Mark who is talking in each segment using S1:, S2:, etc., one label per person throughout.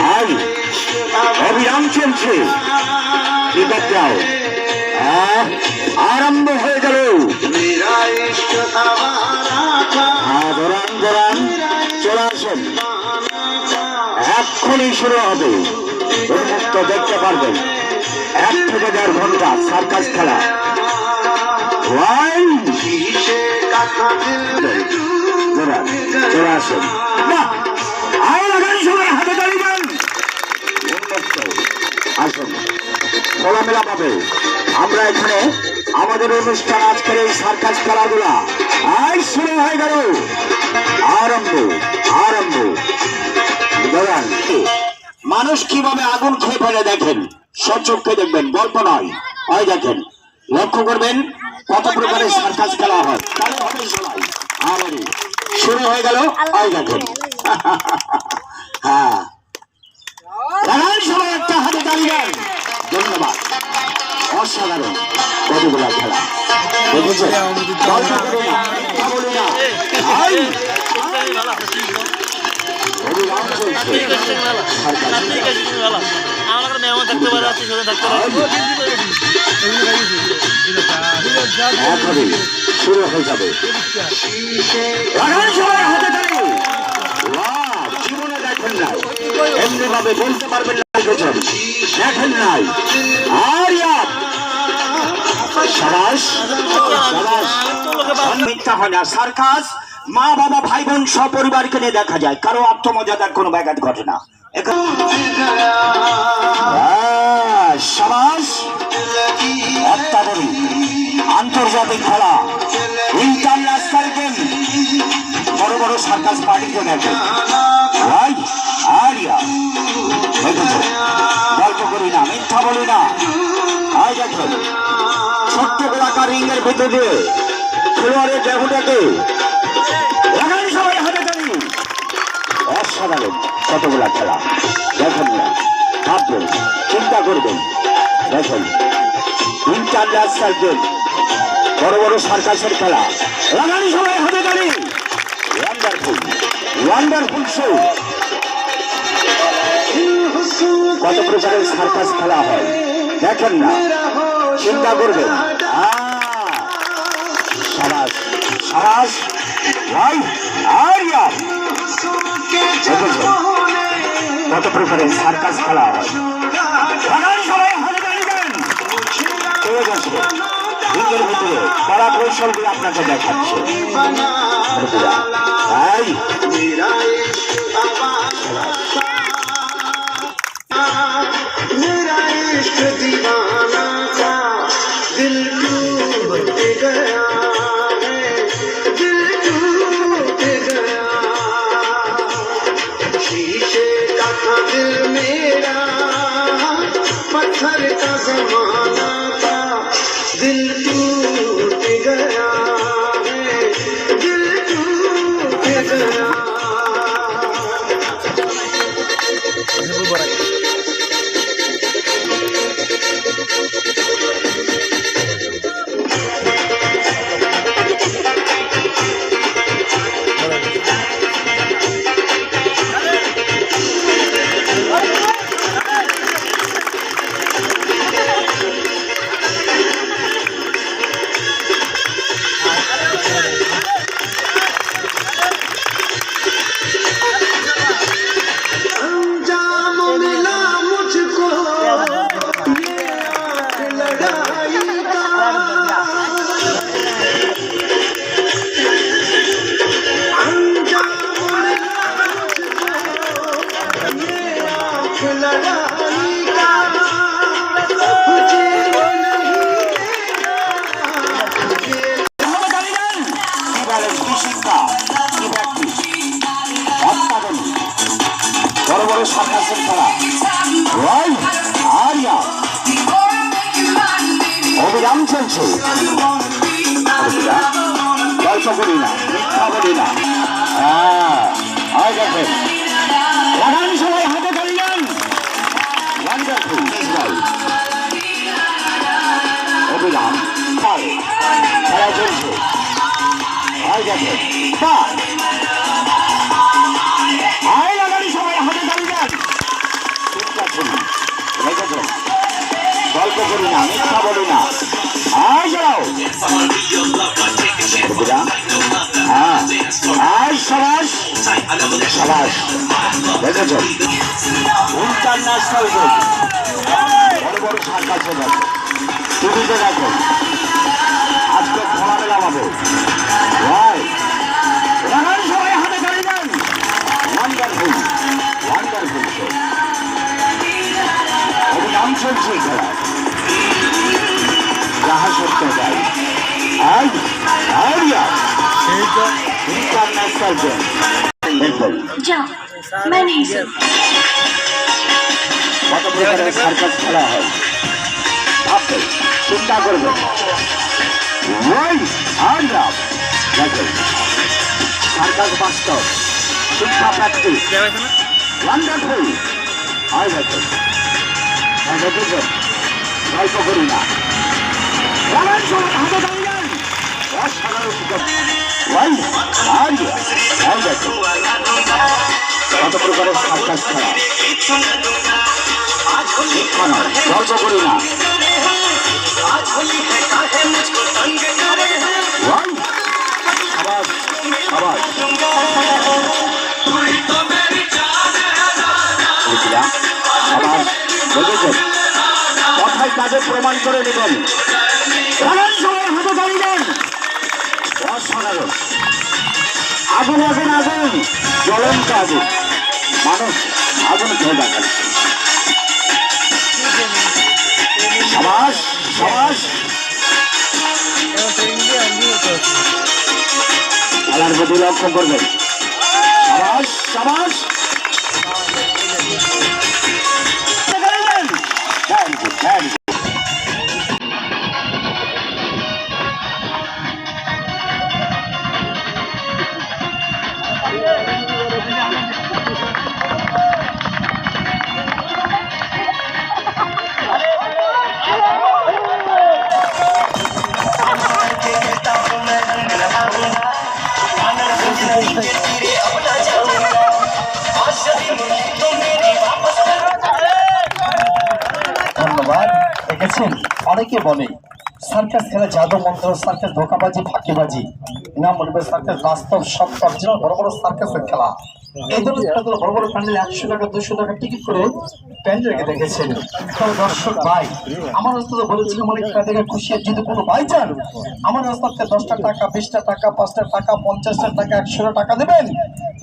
S1: ভাই অবিরাম চলছে। বিপদটাও হ্যাঁ, আরম্ভ হয়ে গেল।
S2: হ্যাঁ,
S1: ধরান ধরান। চলে আসেন। এক্ষুনি শুরু হবে। সমস্ত দেখতে পারবেন। এক থেকে দেড় ঘণ্টা সার্কাস খেলা। চলে আসেন। না আসুন। খোলামেলা পাবে আমরা এখানে আমাদের অনুষ্ঠান আজকের এই সার্কাস খেলাগুলা আজ শুরু হয়ে গেল। আরম্ভ আরম্ভ। দাঁড়ান। মানুষ কীভাবে আগুন খেয়ে ফেলে দেখেন? সচক্ষে দেখবেন, গল্প নয়। ওই দেখেন, লক্ষ্য করবেন কত প্রকারের সার্কাস খেলা হয়। চালু হবে সবাই। শুরু হয়ে গেল ওই দেখেন। হ্যাঁ।
S3: আমার মেহমান থাকতে পারে পারে
S1: শুরু হয়ে যাবে। হাতে ভাবে বলতে পারবেন না দেখেছেন দেখেন নাই। আর মিথ্যা হয় না সার্কাস। মা বাবা ভাই বোন সপরিবারকে নিয়ে দেখা যায়। কারও আত্মমর্যাদার কোনো ব্যাঘাত ঘটে না। এখানে- হ্যাঁ, আন্তর্জাতিক খেলা। International game. বড় বড় সার্কাস দেখে। রাইট। আরিয়া রিংয়ের ভিতর দিয়ে খেলোয়াড়ের তালি অসাধারণ কতগুলা খেলা। দেখেন না, ভাববেন, চিন্তা করবেন। দেখেন, ইন্টারন্যাশনাল গেম বড় বড় সার্কাসের খেলা। লাগানি সবাই হাতে তালি ওয়ান্ডারফুল ওয়ান্ডারফুল শো কত প্রকারের সার্কাস খেলা হয়। দেখেন না, চিন্তা করবেন। সাবাস ভাই আর ইয়ার দেখেছেন কত প্রকারের সার্কাস খেলা হয় লাগান সবাই হাতে তালি দেন চলে গেছে রিংয়ের ভিতরে কড়া কৌশলগুলো আপনাকে দেখাচ্ছে বন্ধুরা, তাই
S2: मेरा इश्क आवारा
S1: মহান করি না মিথ্যা বলি না হ্যাঁ দেখেন। লাগান সবাই হাতে ধরলেন। ওয়ান্ডারফুল অবিরাম খেলা চলছে। আয় দেখেন বাহ সাবাস দেখেছেন? ইন্টারন্যাশনাল গেম বড় বড় সার্কাসে দেখো টিভিতে দেখো আজকে খোলামেলা Right. রানার সবাই হাতে ধরে নেন। ওয়ান্ডারফুল ওয়ান্ডারফুল শো অভিনাম চলছে খেলা। যাহা সত্য আরিয়া
S3: সেই তো।
S1: ইন্টারন্যাশনাল গেম দেখুন
S4: जा मैं नहीं सकती
S1: কত প্রকারের সার্কাস খেলা হয় ভাববে চিন্তা করবেন ওই আমরা দেখেন সার্কাস বাস্তব শিক্ষা প্র্যাকটিস
S3: দেখা যাচ্ছে না
S1: ওয়ান্ডারফুল হয় দেখেন হ্যাঁ, দেখেছেন গল্প করি না রানার সবাই হাতে দাঁড়িয়ে অসাধারণ ওই আরিয়া হয় দেখেন কত প্রকারের সার্কাস খেলা শিক্ষা নয় গল্প করি না ওয়াই আবার আবার আবার বুঝেছেন কথায় কাজে প্রমাণ করে নেবেন আগুন আগুন আগুন? জ্বলন্ত আগুন। মানুষ আগুন খেয়ে দেখা সাবাস সাবাস খেলার প্রতি লক্ষ্য করবেন। সাবাস সাবাস
S5: দেখেছেন অনেকে বলে, সার্কাস খেলা জাদু মন্ত্র, সার্কাস ধোকাবাজি, ফাঁকিবাজি। না মনে করে সার্কাস বাস্তব, সব অরিজিনাল, বড় বড় সার্কাসের খেলা। এই ধরনের খেলাগুলো বড় বড় প্যান্ডেল একশো টাকা, দুশো টাকা টিকিট করে প্যান্ডেলকে দেখেছেন। দর্শক ভাই, আমার রাস্তাতে বলেছিলাম অনেক দেখে খুশি যদি কোনো ভাই চান, আমার রাস্তাতে দশটা টাকা, বিশটা টাকা, পাঁচটা টাকা, পঞ্চাশটা টাকা, একশোটা টাকা দেবেন।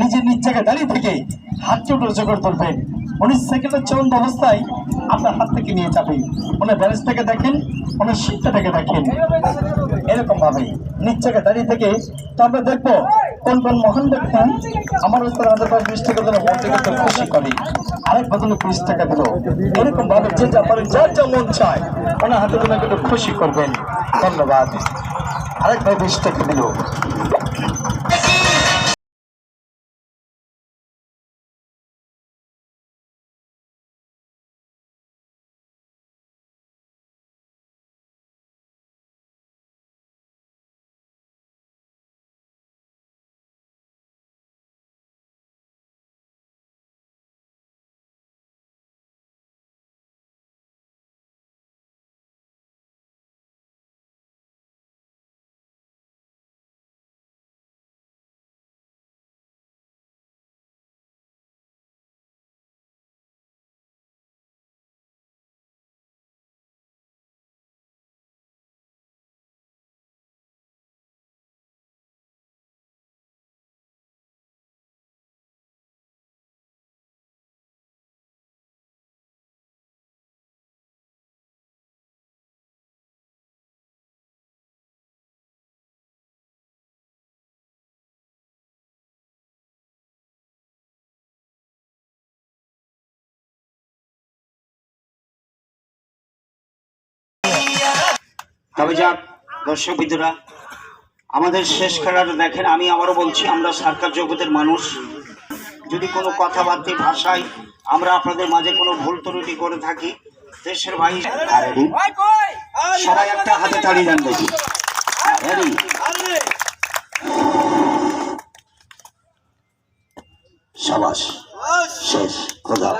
S5: নিজের নিজ জায়গায় দাঁড়িয়ে থেকে হাতকে উঠে জোগাড় করবেন। উনি সেকেন্ডের চলন্ত অবস্থায় আপনার হাত থেকে নিয়ে যাবে উনি ব্যালেন্স থেকে দেখেন শিক্ষা থেকে দেখেন। এরকম ভাবে নিজ দাঁড়িয়ে থেকে তো আমরা দেখব কোন কোন মহান ব্যক্তি আমার উত্তর হাজার পাঁচ বিশ টাকা দিলে মন থেকে খুশি করে। আরেক বদলে বিশ টাকা দিল। এরকম ভাবে যেটা পারেন, যার যা মন চায়, ওনার হাতে ওনাকে খুশি করবেন। ধন্যবাদ। আরেক ভাই বিশ টাকা দিল।
S1: তবে যাক দর্শক বিন্দুরা, আমাদের শেষ খেলাটা দেখেন, আমি আবারও বলছি, আমরা সরকার জগতের মানুষ। যদি কোনো কথাবার্তা ভাষায় আমরা আপনাদের মাঝে কোনো ভুল ত্রুটি করে থাকি, দেশের ভাই সবাই একটা হাতে তাড়ি দেন দেখি। সাবাস, শেষ, খোদা